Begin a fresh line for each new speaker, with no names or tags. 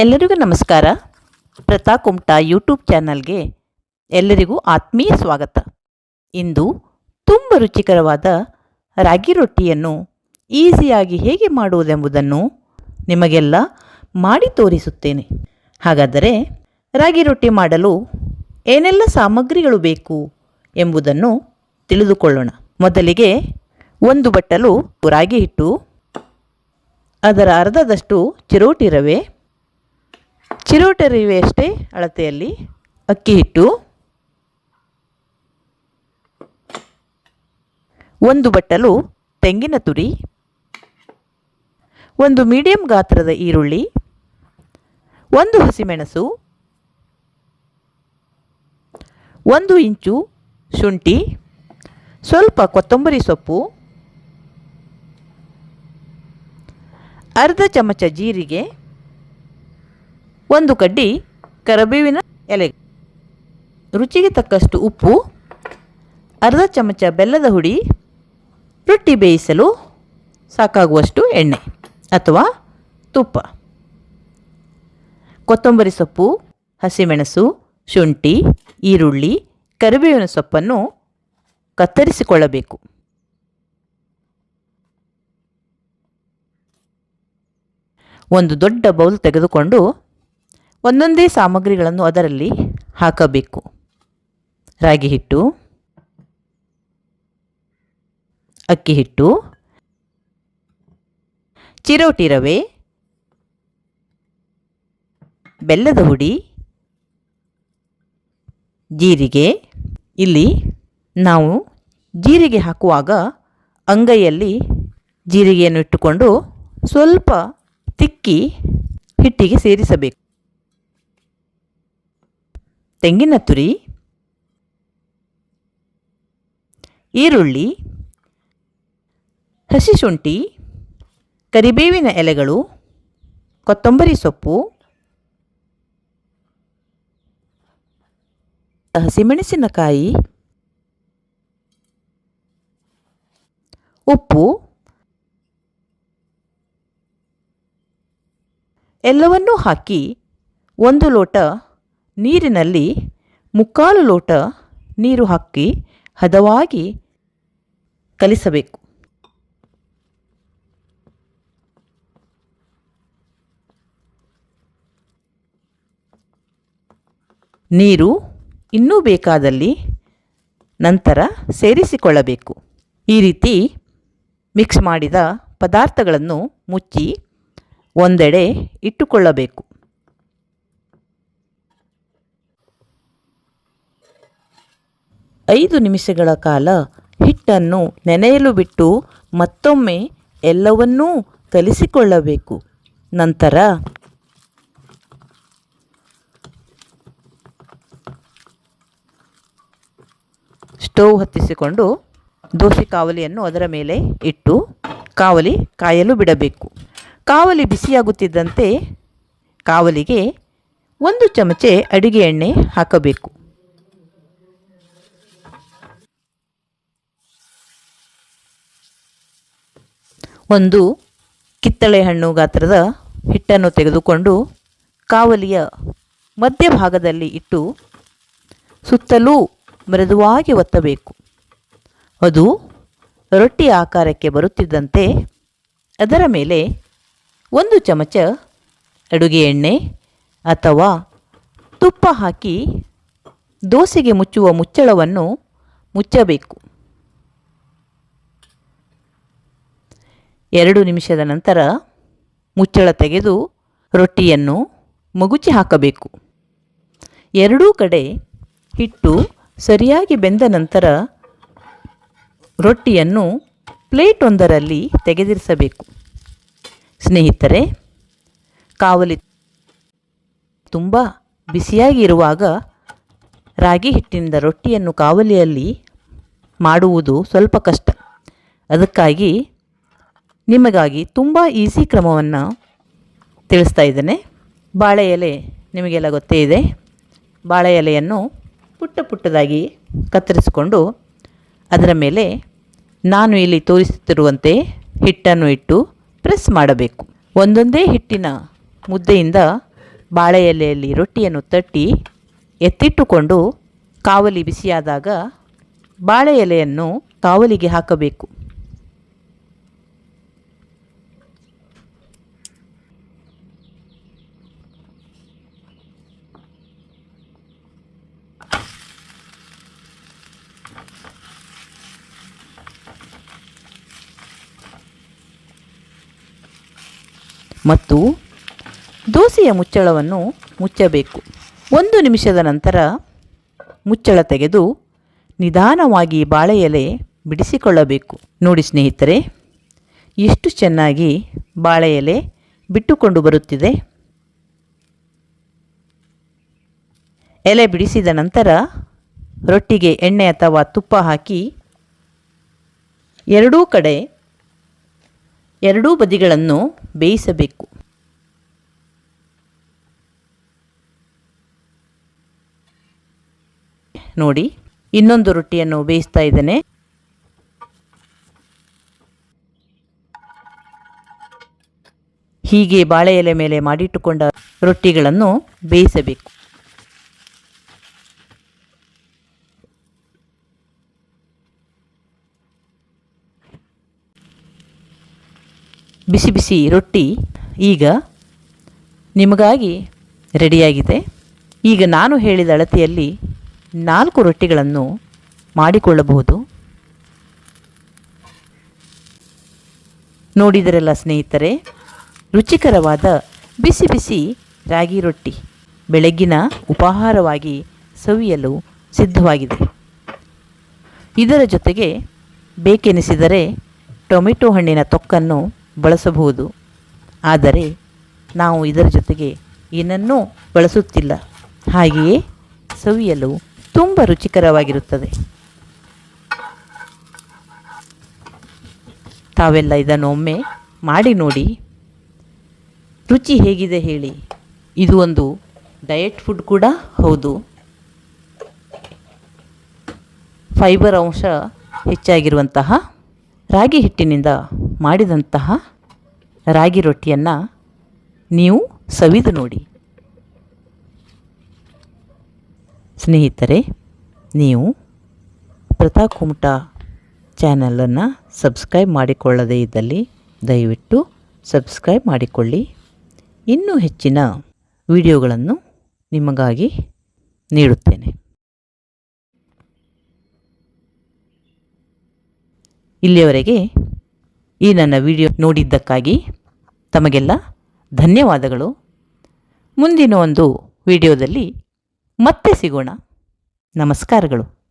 ಎಲ್ಲರಿಗೂ ನಮಸ್ಕಾರ. ಪ್ರತಾ ಕುಮಟಾ ಯೂಟ್ಯೂಬ್ ಚಾನಲ್ಗೆ ಎಲ್ಲರಿಗೂ ಆತ್ಮೀಯ ಸ್ವಾಗತ. ಇಂದು ತುಂಬ ರುಚಿಕರವಾದ ರಾಗಿ ರೊಟ್ಟಿಯನ್ನು ಈಸಿಯಾಗಿ ಹೇಗೆ ಮಾಡುವುದೆಂಬುದನ್ನು ನಿಮಗೆಲ್ಲ ಮಾಡಿ ತೋರಿಸುತ್ತೇನೆ. ಹಾಗಾದರೆ ರಾಗಿ ರೊಟ್ಟಿ ಮಾಡಲು ಏನೆಲ್ಲ ಸಾಮಗ್ರಿಗಳು ಬೇಕು ಎಂಬುದನ್ನು ತಿಳಿದುಕೊಳ್ಳೋಣ. ಮೊದಲಿಗೆ ಒಂದು ಬಟ್ಟಲು ರಾಗಿ ಹಿಟ್ಟು, ಅದರ ಅರ್ಧದಷ್ಟು ಚಿರೋಟಿ ರವೆ ಚಿರೋಟಿ ಅಷ್ಟೇ ಅಳತೆಯಲ್ಲಿ. ಅಕ್ಕಿ ಹಿಟ್ಟು. ಒಂದು ಬಟ್ಟಲು ತೆಂಗಿನ ತುರಿ. ಒಂದು ಮೀಡಿಯಂ ಗಾತ್ರದ ಈರುಳ್ಳಿ. ಒಂದು ಹಸಿಮೆಣಸು. ಒಂದು ಇಂಚು ಶುಂಠಿ. ಸ್ವಲ್ಪ ಕೊತ್ತಂಬರಿ ಸೊಪ್ಪು. ಅರ್ಧ ಚಮಚ ಜೀರಿಗೆ. ಒಂದು ಕಡ್ಡಿ ಕರಿಬೇವಿನ ಎಲೆ. ರುಚಿಗೆ ತಕ್ಕಷ್ಟು ಉಪ್ಪು, ಅರ್ಧ ಚಮಚ ಬೆಲ್ಲದ ಹುಡಿ, ರೊಟ್ಟಿ ಬೇಯಿಸಲು ಸಾಕಾಗುವಷ್ಟು ಎಣ್ಣೆ ಅಥವಾ ತುಪ್ಪ. ಕೊತ್ತಂಬರಿ ಸೊಪ್ಪು, ಹಸಿಮೆಣಸು, ಶುಂಠಿ, ಈರುಳ್ಳಿ, ಕರಿಬೇವಿನ ಸೊಪ್ಪನ್ನು ಕತ್ತರಿಸಿಕೊಳ್ಳಬೇಕು. ಒಂದು ದೊಡ್ಡ ಬೌಲ್ ತೆಗೆದುಕೊಂಡು ಒಂದೊಂದೇ ಸಾಮಗ್ರಿಗಳನ್ನು ಅದರಲ್ಲಿ ಹಾಕಬೇಕು. ರಾಗಿ ಹಿಟ್ಟು, ಅಕ್ಕಿ ಹಿಟ್ಟು, ಚಿರೋಟಿ ರವೆ, ಬೆಲ್ಲದ ಹುಡಿ, ಜೀರಿಗೆ. ಇಲ್ಲಿ ನಾವು ಜೀರಿಗೆ ಹಾಕುವಾಗ ಅಂಗೈಯಲ್ಲಿ ಜೀರಿಗೆಯನ್ನು ಇಟ್ಟುಕೊಂಡು ಸ್ವಲ್ಪ ತಿಕ್ಕಿ ಹಿಟ್ಟಿಗೆ ಸೇರಿಸಬೇಕು. ತೆಂಗಿನ ತುರಿ, ಈರುಳ್ಳಿ, ಹಸಿ ಶುಂಠಿ, ಕರಿಬೇವಿನ ಎಲೆಗಳು, ಕೊತ್ತಂಬರಿ ಸೊಪ್ಪು, ಹಸಿಮೆಣಸಿನಕಾಯಿ, ಉಪ್ಪು, ಎಲ್ಲವನ್ನೂ ಹಾಕಿ ಒಂದು ಲೋಟ ನೀರಿನಲ್ಲಿ ಮುಕ್ಕಾಲು ಲೋಟ ನೀರು ಹಾಕಿ ಹದವಾಗಿ ಕಲಿಸಬೇಕು. ನೀರು ಇನ್ನೂ ಬೇಕಾದಲ್ಲಿ ನಂತರ ಸೇರಿಸಿಕೊಳ್ಳಬೇಕು. ಈ ರೀತಿ ಮಿಕ್ಸ್ ಮಾಡಿದ ಪದಾರ್ಥಗಳನ್ನು ಮುಚ್ಚಿ ಒಂದೆಡೆ ಇಟ್ಟುಕೊಳ್ಳಬೇಕು. ಐದು ನಿಮಿಷಗಳ ಕಾಲ ಹಿಟ್ಟನ್ನು ನೆನೆಯಲು ಬಿಟ್ಟು ಮತ್ತೊಮ್ಮೆ ಎಲ್ಲವನ್ನೂ ಕಲಿಸಿಕೊಳ್ಳಬೇಕು. ನಂತರ ಸ್ಟೌವ್ ಹತ್ತಿಸಿಕೊಂಡು ದೋಸೆ ಕಾವಲಿಯನ್ನು ಅದರ ಮೇಲೆ ಇಟ್ಟು ಕಾವಲಿ ಕಾಯಲು ಬಿಡಬೇಕು. ಕಾವಲಿ ಬಿಸಿಯಾಗುತ್ತಿದ್ದಂತೆ ಕಾವಲಿಗೆ ಒಂದು ಚಮಚೆ ಅಡಿಗೆ ಎಣ್ಣೆ ಹಾಕಬೇಕು. ಒಂದು ಕಿತ್ತಳೆ ಹಣ್ಣು ಗಾತ್ರದ ಹಿಟ್ಟನ್ನು ತೆಗೆದುಕೊಂಡು ಕಾವಲಿಯ ಮಧ್ಯಭಾಗದಲ್ಲಿ ಇಟ್ಟು ಸುತ್ತಲೂ ಮೃದುವಾಗಿ ಒತ್ತಬೇಕು. ಅದು ರೊಟ್ಟಿ ಆಕಾರಕ್ಕೆ ಬರುತ್ತಿದ್ದಂತೆ ಅದರ ಮೇಲೆ ಒಂದು ಚಮಚ ಅಡುಗೆ ಎಣ್ಣೆ ಅಥವಾ ತುಪ್ಪ ಹಾಕಿ ದೋಸೆಗೆ ಮುಚ್ಚುವ ಮುಚ್ಚಳವನ್ನು ಮುಚ್ಚಬೇಕು. ಎರಡು ನಿಮಿಷದ ನಂತರ ಮುಚ್ಚಳ ತೆಗೆದು ರೊಟ್ಟಿಯನ್ನು ಮಗುಚಿ ಹಾಕಬೇಕು. ಎರಡೂ ಕಡೆ ಹಿಟ್ಟು ಸರಿಯಾಗಿ ಬೆಂದ ನಂತರ ರೊಟ್ಟಿಯನ್ನು ಪ್ಲೇಟ್ ಒಂದರಲ್ಲಿ ತೆಗೆದಿರಿಸಬೇಕು. ಸ್ನೇಹಿತರೆ, ಕಾವಲಿ ತುಂಬ ಬಿಸಿಯಾಗಿ ಇರುವಾಗ ರಾಗಿ ಹಿಟ್ಟಿನಿಂದ ರೊಟ್ಟಿಯನ್ನು ಕಾವಲಿಯಲ್ಲಿ ಮಾಡುವುದು ಸ್ವಲ್ಪ ಕಷ್ಟ. ಅದಕ್ಕಾಗಿ ನಿಮಗಾಗಿ ತುಂಬ ಈಸಿ ಕ್ರಮವನ್ನು ತಿಳಿಸ್ತಾ ಇದ್ದೇನೆ. ಬಾಳೆ ಎಲೆ ನಿಮಗೆಲ್ಲ ಗೊತ್ತೇ ಇದೆ. ಬಾಳೆ ಎಲೆಯನ್ನು ಪುಟ್ಟ ಪುಟ್ಟದಾಗಿ ಕತ್ತರಿಸಿಕೊಂಡು ಅದರ ಮೇಲೆ ನಾನು ಇಲ್ಲಿ ತೋರಿಸುತ್ತಿರುವಂತೆ ಹಿಟ್ಟನ್ನು ಇಟ್ಟು ಪ್ರೆಸ್ ಮಾಡಬೇಕು. ಒಂದೊಂದೇ ಹಿಟ್ಟಿನ ಮುದ್ದೆಯಿಂದ ಬಾಳೆ ಎಲೆಯಲ್ಲಿ ರೊಟ್ಟಿಯನ್ನು ತಟ್ಟಿ ಎತ್ತಿಟ್ಟುಕೊಂಡು ಕಾವಲಿ ಬಿಸಿಯಾದಾಗ ಬಾಳೆ ಎಲೆಯನ್ನು ಕಾವಲಿಗೆ ಹಾಕಬೇಕು. ಮತ್ತು ದೋಸೆಯ ಮುಚ್ಚಳವನ್ನು ಮುಚ್ಚಬೇಕು. ಒಂದು ನಿಮಿಷದ ನಂತರ ಮುಚ್ಚಳ ತೆಗೆದು ನಿಧಾನವಾಗಿ ಬಾಳೆ ಎಲೆ ಬಿಡಿಸಿಕೊಳ್ಳಬೇಕು. ನೋಡಿ ಸ್ನೇಹಿತರೆ, ಎಷ್ಟು ಚೆನ್ನಾಗಿ ಬಾಳೆ ಎಲೆ ಬಿಟ್ಟುಕೊಂಡು ಬರುತ್ತಿದೆ. ಎಲೆ ಬಿಡಿಸಿದ ನಂತರ ರೊಟ್ಟಿಗೆ ಎಣ್ಣೆ ಅಥವಾ ತುಪ್ಪ ಹಾಕಿ ಎರಡೂ ಕಡೆ ಎರಡೂ ಬದಿಗಳನ್ನು ಬೇಯಿಸಬೇಕು. ನೋಡಿ ಇನ್ನೊಂದು ರೊಟ್ಟಿಯನ್ನು ಬೇಯಿಸ್ತಾ ಇದ್ದೇನೆ. ಹೀಗೆ ಬಾಳೆ ಎಲೆ ಮೇಲೆ ಮಾಡಿಟ್ಟುಕೊಂಡ ರೊಟ್ಟಿಗಳನ್ನು ಬೇಯಿಸಬೇಕು. ಬಿಸಿ ಬಿಸಿ ರೊಟ್ಟಿ ಈಗ ನಿಮಗಾಗಿ ರೆಡಿಯಾಗಿದೆ. ಈಗ ನಾನು ಹೇಳಿದ ಅಳತೆಯಲ್ಲಿ ನಾಲ್ಕು ರೊಟ್ಟಿಗಳನ್ನು ಮಾಡಿಕೊಳ್ಳಬಹುದು. ನೋಡಿದರೆಲ್ಲ ಸ್ನೇಹಿತರೆ, ರುಚಿಕರವಾದ ಬಿಸಿ ಬಿಸಿ ರಾಗಿ ರೊಟ್ಟಿ ಬೆಳಗ್ಗಿನ ಉಪಹಾರವಾಗಿ ಸವಿಯಲು ಸಿದ್ಧವಾಗಿದೆ. ಇದರ ಜೊತೆಗೆ ಬೇಕೆನಿಸಿದರೆ ಟೊಮೆಟೊ ಹಣ್ಣಿನ ತೊಕ್ಕನ್ನು ಬಳಸಬಹುದು. ಆದರೆ ನಾವು ಇದರ ಜೊತೆಗೆ ಏನನ್ನೂ ಬಳಸುತ್ತಿಲ್ಲ. ಹಾಗೆಯೇ ಸವಿಯಲು ತುಂಬ ರುಚಿಕರವಾಗಿರುತ್ತದೆ. ತಾವೆಲ್ಲ ಇದನ್ನು ಒಮ್ಮೆ ಮಾಡಿ ನೋಡಿ. ರುಚಿ ಹೇಗಿದೆ ಹೇಳಿ. ಇದು ಒಂದು ಡಯಟ್ ಫುಡ್ ಕೂಡ ಹೌದು. ಫೈಬರ್ ಅಂಶ ಹೆಚ್ಚಾಗಿರುವಂತಹ ರಾಗಿ ಹಿಟ್ಟಿನಿಂದ ಮಾಡಿದಂತಹ ರಾಗಿ ರೊಟ್ಟಿಯನ್ನು ನೀವು ಸವಿದು ನೋಡಿ. ಸ್ನೇಹಿತರೆ, ನೀವು ಪ್ರತಾ ಕುಮಟ ಚಾನಲನ್ನು ಸಬ್ಸ್ಕ್ರೈಬ್ ಮಾಡಿಕೊಳ್ಳದೇ ಇದ್ದಲ್ಲಿ ದಯವಿಟ್ಟು ಸಬ್ಸ್ಕ್ರೈಬ್ ಮಾಡಿಕೊಳ್ಳಿ. ಇನ್ನೂ ಹೆಚ್ಚಿನ ವಿಡಿಯೋಗಳನ್ನು ನಿಮಗಾಗಿ ನೀಡುತ್ತೇನೆ. ಇಲ್ಲಿಯವರೆಗೆ ಈ ನನ್ನ ವಿಡಿಯೋ ನೋಡಿದ್ದಕ್ಕಾಗಿ ತಮಗೆಲ್ಲ ಧನ್ಯವಾದಗಳು. ಮುಂದಿನ ಒಂದು ವಿಡಿಯೋದಲ್ಲಿ ಮತ್ತೆ ಸಿಗೋಣ. ನಮಸ್ಕಾರಗಳು.